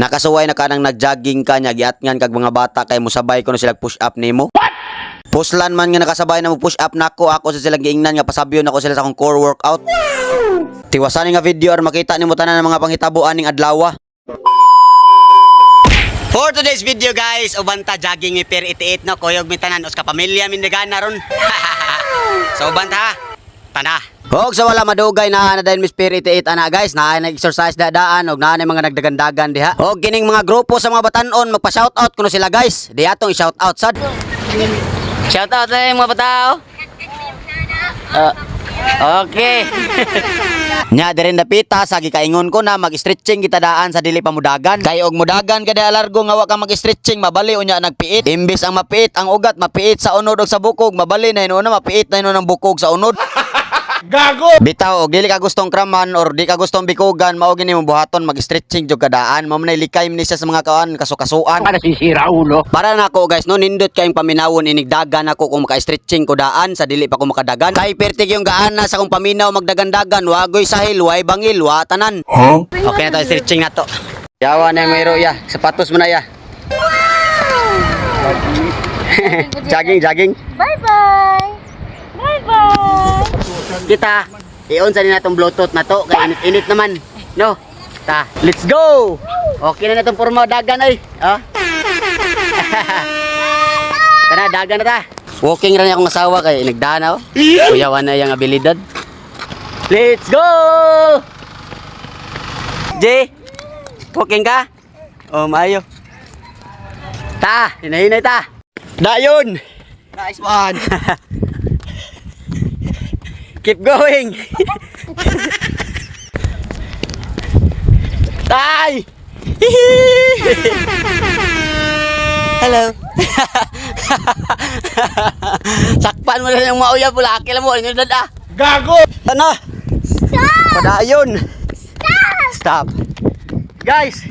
Nakasuway na kanang nagjogging ka nya giatngan kag mga bata kay musabay ko na sila push up nimo. Puslan man nga nakasabay na mo push up nako ako sa silang giingnan nga pasabyon ako sila sa akong core workout. Tiwasan nga video or makita nimo tanan ng mga panghitabuan ning adlaw. For today's video guys, ubanta jogging mi per 88 no koyog mi tanan us ka pamilya min dagana ron. so ubanta ha. Tana. Hog sa wala madugay na na dahil Miss Spirit 88 ana guys, na nag-exercise dadaan og naa na mga nagdagandagan diha. Og kining mga grupo sa mga batanon magpa-shoutout kuno sila guys. Di atong i-shoutout sad. Shoutout na yung mga batao. Ah, okay. Nya diren dapita sa gikaingon ko na mag-stretching kita daan sa dili pa mudagan. Kay og mudagan kada alargo nga wa ka mag-stretching mabali unya nagpiit. Imbis ang mapiit ang ugat mapiit sa unod og sa bukog mabali na ino na mapiit na ino ng bukog sa unod. Gago! Bitaw, og dili ka gustong kraman or di ka gustong bikugan, mao gini mo buhaton mag-stretching jud kadaan. Mao man likay ni siya sa mga kaan kasukasuan. Para sisira ulo. Para na ako guys, no nindot kayong paminawon inigdagan ako kung maka-stretching ko daan sa dili pa ko makadagan. Kay pertig yung gaana sa kung paminaw magdagandagan, wagoy sahil, way bangil, wa tanan. Huh? Okay na tayo stretching na to. Yawa na yung mayro ya, sapatos mo na ya. jogging, jogging. Bye-bye! Bye-bye! Kita, i-on sa natong bluetooth na to, kay init-init naman. No? Ta, let's go! Okay na natong forma dagan ay. Oh. Tara, dagan na ta. Walking ra niya akong asawa kay nagdana oh. Kuyawan na yung abilidad. Let's go! Jay, walking ka? Oh, maayo. Ta, hinahinay ta. Dayon! Nice one! Keep going! Tay! Hello. Sakpan mo na yung mauya bulaki lang mo. Ano na da? Gago! Ano? Stop! Padayon. Stop! Stop. Guys,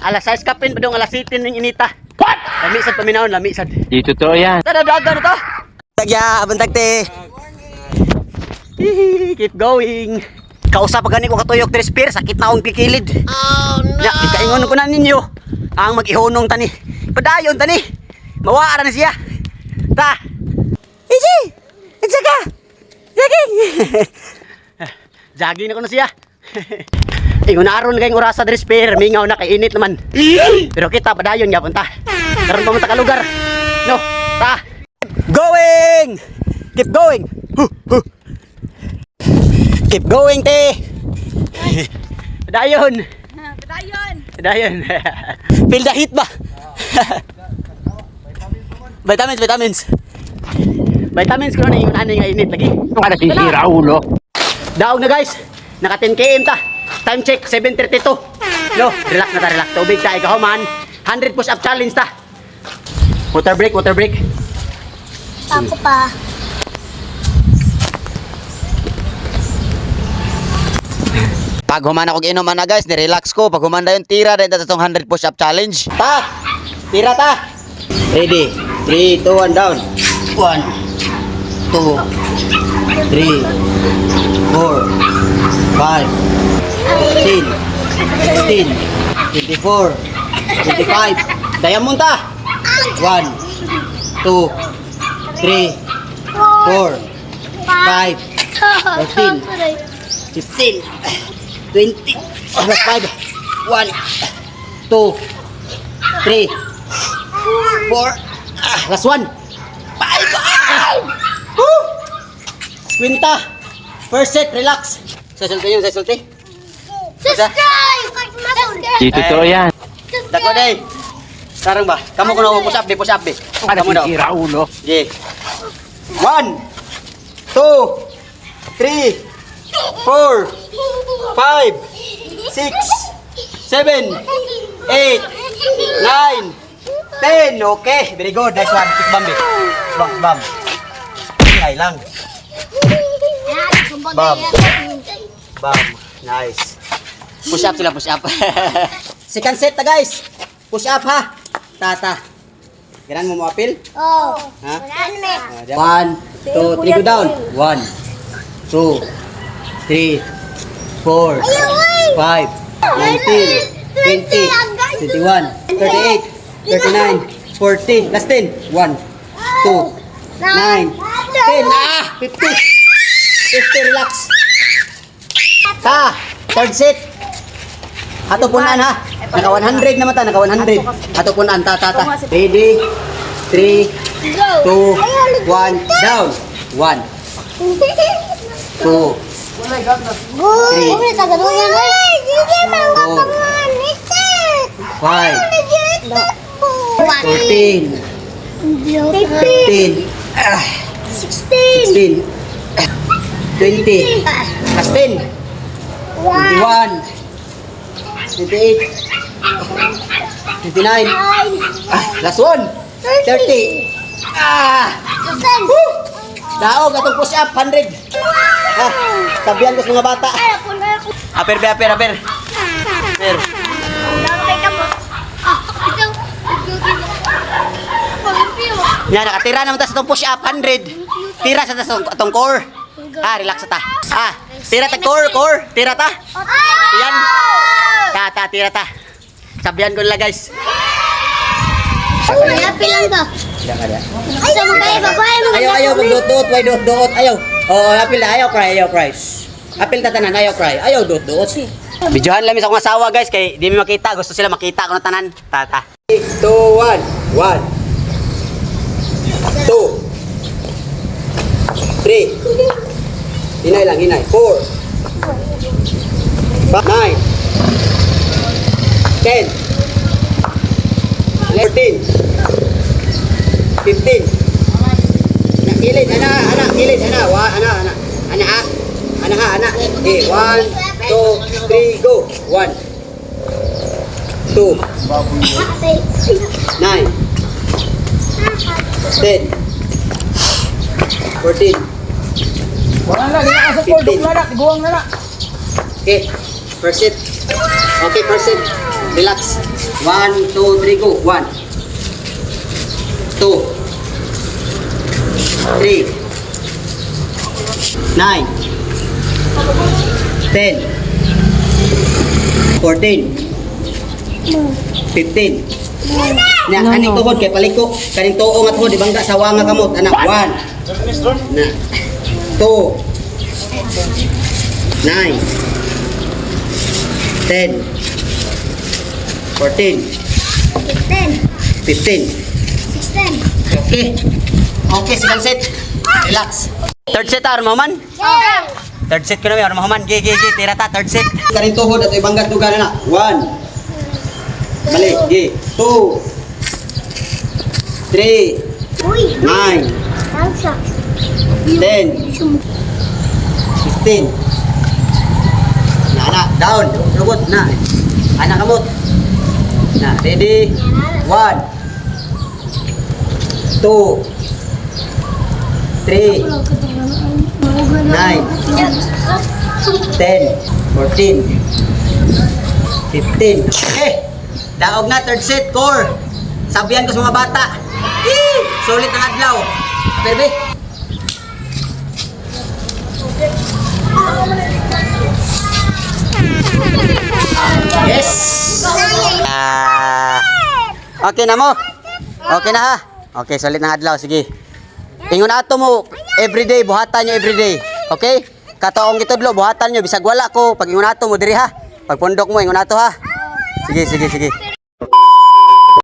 alas 6 kapin pa dong alas 7 ng inita. What? Lami sad paminahon, lami sad. Di totoo yan. Tara, dagan na to. Tagya, abantag te. Hihi, Keep going. Kausap gani ko katuyok tres spear, sakit na akong kikilid. Oh no. Ya, ikaingon ko na ninyo. Ang mag-ihunong tani. Padayon tani. Mawara na siya. Ta. Easy. Isa ka. Jogging. Jogging na ko na siya. Ingon aron kayong orasa tres spear, mingaw na kay init naman. Pero kita padayon gyapon ta. Karon pa mo ta ka lugar. No, ta. Going! Keep going. Huh, huh. Keep going, te. Padayon. Padayon! Padayon. Feel the heat ba? vitamins, vitamins. Vitamins ko na yung ano nga init lagi. Para sisira ulo. Daog na guys. Naka 10 km ta. Time check 7:32. No, relax na ta, relax. Tubig ta ikaw man. 100 push up challenge ta. Water break, water break. Ako pa. Pag humana kog inom na guys, ni-relax ko. Pag humanda yung tira, dahil sa itong 100 push-up challenge. Ta! Tira ta! Ready? 3, 2, 1, down. 1, 2, 3, 4, 5, 16, 16, 24, 25. Diamond ta! 1, 2, 3, 4, 5, 14, 15, 20, plus 5, 1, 2, 3, 4, ah, last 1, 5, ah! Woo! Quinta, first set, relax. Sasulti yun, sasulti. Subscribe! Di totoo yan. Dako day. Sarang ba? Kamu ko na push up, push up, Kamu daw. ulo. Yeah. One, two, three, four, five, six, seven, eight, nine, ten. Okay, very good. Nice one. Kiss bam, babe. Bam, bam. Ingay lang. Bam. Bam. Nice. Push up sila, push up. Second set na guys. Push up ha. Tata. Ganan mo mo appeal? Oh. Ha? Anime. One, two, three, go down. One, two, three, four, five, nineteen, twenty, 21, 38, 39, 40. Last 10. 1, 2, 9, 10. Ah! 50. 50, relax. Ta, third set. Ato punan ha. Naka 100 naman ta, naka 100. Ato punan, ta, ta, ta. Ready? 3, 2, 1, down. 1, 2, Uy, uy, tagado yan, uy. Sige, mga Oh. pangan. Mister. 5, One. 14, 15, ah, 16. Daog atong push up, 100. Ah, tabihan ko sa mga bata. Aper, be, aper, aper. Aper. Ka mo. Ah, nakatira naman ta sa itong push up, 100. Tira sa ta sa itong core. Ah, relax ta. Ah, tira ta core, core. Tira ta. Yan. Ta, ta, tira ta. Sabihan ko nila guys. Ay, happy lang ka. Ay, sa mga kayo, babae mo. Ayaw, ayaw, magdot-dot, why dot-dot, ayaw. Oh, apil na, ayaw cry, ayaw cry. Apil ta tanan, ayaw cry, ayaw dot-dot. Videohan lang sa akong asawa guys, kay di mi makita, gusto sila makita ko na tanan. Tata. 2, 1, 1. 2. 3. Hinay lang, hinay. 4. 9. 10. 14. 15. Ana, kilid, ana, ana, kilid, ana, wa, ana, ana, ana, ha, ana, ha, ana. Okay, one, two, three, go. One, two, nine, ten, fourteen, Wala na, di na ka sa Fifteen. na tiguang na na. Okay, first set. Okay, first set. Relax. One, two, three, go. One, two, three, nine, ten, fourteen, fifteen. Na, kaning tuhod kay paliko. Kaning tuo nga tuhod ibangga sa wanga kamot. Anak, one. Na. Two. Nine. 10, 14, 15. 16. Okay. Okay, second set. Relax. Third set, arma man. Third set ko na may arma man. Gi, gi, gi. Tira ta, third set. Karin tuhod at ibanggat tuga na na. One. Mali, gi. Two. Three. Nine. Ten. Fifteen. Na, na. Down. Lugod na. Anak kamot. Na, ready. One. Two. Three. Nine. Ten. Fourteen. Fifteen. Eh! Daog na, third set, core. Sabihan ko sa mga bata. Eh! Sulit ang adlaw. Perbe. Yes! Ah. okay na mo? Okay na ha? Okay, sulit ng adlaw. Sige. Ingon ato mo, everyday, buhatan nyo everyday. Okay? Kataong gitudlo, buhatan nyo. Bisag wala ko. Pag ingon ato mo, diri ha. Pag pundok mo, ingon ato ha. Sige, sige, sige.